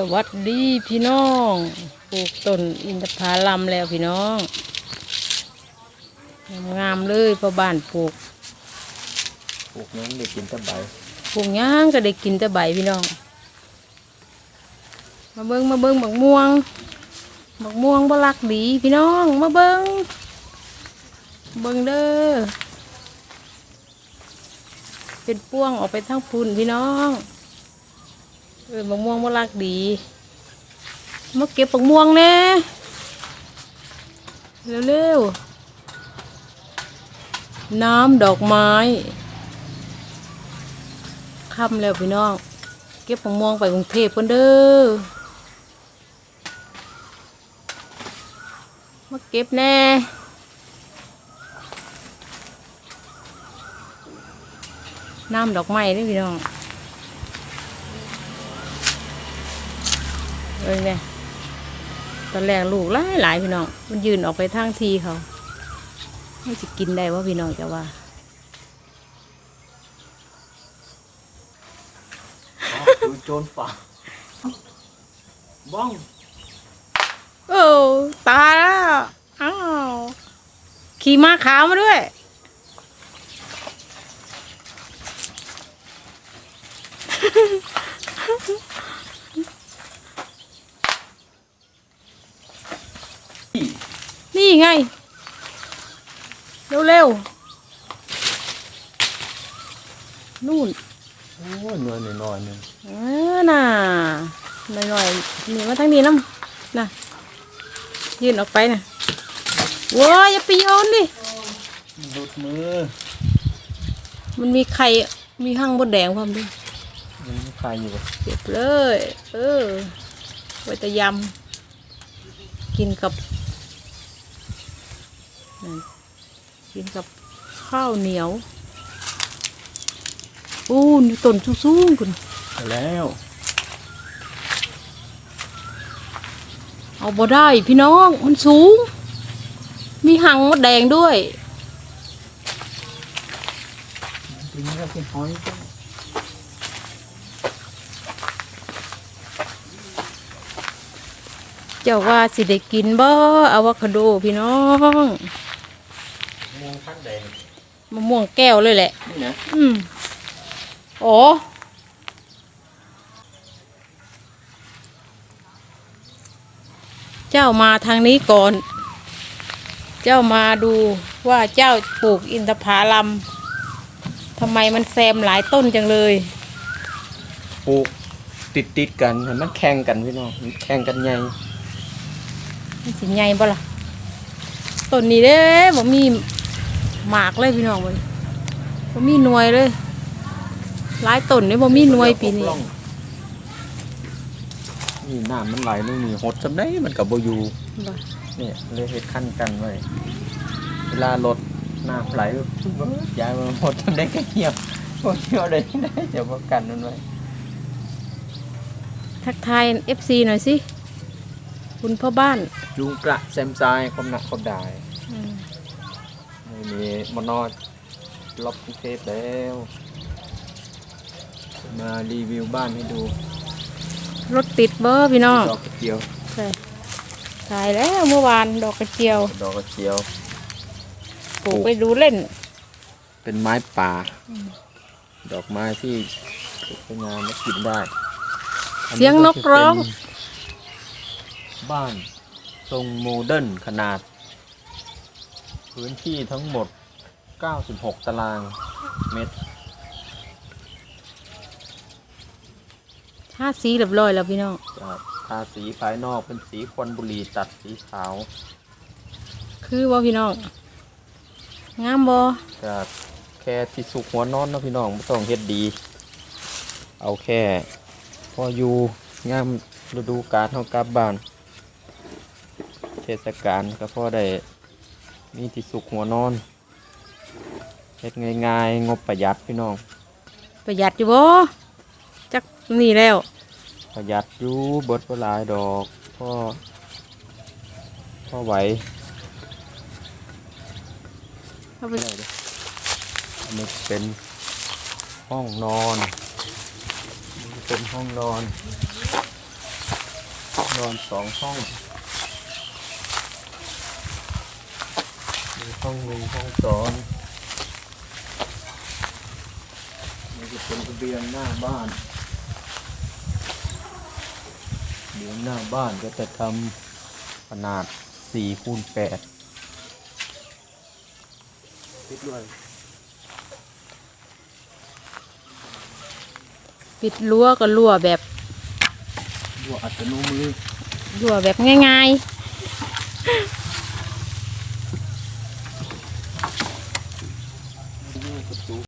สวัสดีพี่น้องปลูกต้นอินทผลัมแล้วพี่น้องงามๆเลยพ่อบ้านปลูกปลูกนั้นได้กินแตะใบปลูกหย่างก็ได้กินแต่ใบพี่น้อง มาเบิ้งมาเบิ้งบักม่วงบักม่วงบลักดีพี่น้องมาเบิ้งเบิ้งเด้อเป็นป้วงออกไปทั้งพุ่นพี่น้อง เออบักม่วงบลักดีมาเก็บบักม่วงแน่เร็วๆน้ำดอกไม้ค่ำแล้วพี่น้อง เก็บบักม่วงไปกรุงเทพกันเด้อมาเก็บแน่น้ำดอกไม้นี่พี่น้อง เอ้ยเนี่ยตอนแรกลูกหลายหลายพี่น้อง มันยืนออกไปทางทีเขาไม่จะกินได้ว่าพี่น้องจะว่าดูโจรป่าบ้อง โอ้ตายแล้วอ้าวขี่ม้าขาวมาด้วย ไง เร็วๆ นู่นโอ้ยหน่วยหน่อยๆหนึงเออน่ะหน่อยๆนี่มาทางนี้น้ำน่ะ ยื่นออกไปน่ะว้ายอย่าไปโยนดิหลุดมือ มันมีไข่ มีห้างบดแดงพร้อมด้วยมันมีใครอยู่บ่เก็บเลย เออไว้จะยำกินกับนั่น กินกับข้าวเหนียวอู้นี่ต้นสูงๆคุณเอาแล้ว เอาบ่ได้พี่น้อง มันสูง มีหังมดแดงด้วยทีนี้ก็เป็นหอยจ้ะเจ้าว่าสิได้กินบ่อะวคาโดพี่น้องมองพักแดง มะม่วงแก้วเลยแหละ นี่นะอืมโอ้เจ้ามาทางนี้ก่อน เจ้ามาดูว่าเจ้าปลูกอินทผลัมทำไมมันแซมหลายต้นจังเลย ปลูกติดติดๆกันให้มันแข่งกันพี่น้องมันแข่งกันใหญ่มันสิใหญ่บ่ล่ะต้นนี้เด้บ่มี หมากเลยพี่น้องเลยบ่มีหน่วยเลยหลายต้นนี่บ่มีหน่วยปีนี้นี่น้ำมันไหลลงนี่หดจำได้มันกับโบอยูบ่เนี่ยเลยเฮ็ดขั้นกันไว้เวลารถน้ำไหลยายมันหดจำได้แค่เหี่ยวโอ้เหี่ยวได้ได้เดี๋ยวประกันมันไว้ทักทาย FC หน่อยสิ คุณพ่อบ้านยุงกระแซมซายความหนักความดายอืม ไม่มีมานอนล็อกกรุงเทพแล้ว มารีวิวบ้านให้ดูรถติดเบอร์พี่น้องดอกกระเจียวใช่ถ่ายแล้วเมื่อวานดอกกระเจียว ดอกกระเจียวปลูกไปดูเล่น เป็นไม้ป่า ดอกไม้ที่สวยงามและกินได้อัเสียงนกร้องจะเป็นบ้านทรงโมเดิร์นขนาด พื้นที่ทั้งหมด 96 ตารางเมตรท่าสีเรียบร้อยแล้วพี่น้องจากทาสีภายนอกเป็นสีควันบุหรี่ตัดสีขาวคือว่าพี่น้องงามบอจากแค่ที่สุกหัวนอนเนาะพี่น้องไม่ต้องเฮ็ดดี เอาแค่ พออยู่งามฤดูกาลเท่ากลับบ้าน เทศกาลก็พอได้ มีที่สุกหัวนอนเฮ็ดง่ายๆงบประหยัดพี่น้อง ประหยัดอยู่บ่จักนี่แล้ว ประหยัดอยู่เบิดบ่หลายดอกพ่อพ่อไหวเอาไปได้เด้ออันนี้เป็นห้องนอนนี่เป็นห้องนอน นอนสองห้องมี ห้องหนึ่งห้องสองนี่จะเป็นระเบียงหน้าบ้านเดี๋ยวหน้าบ้านก็จะทำขนาดสี่คูณแปดปิดด้วยปิดรั้วก็รั้วแบบด้วยอัตโนมือรั้วแบบง่าย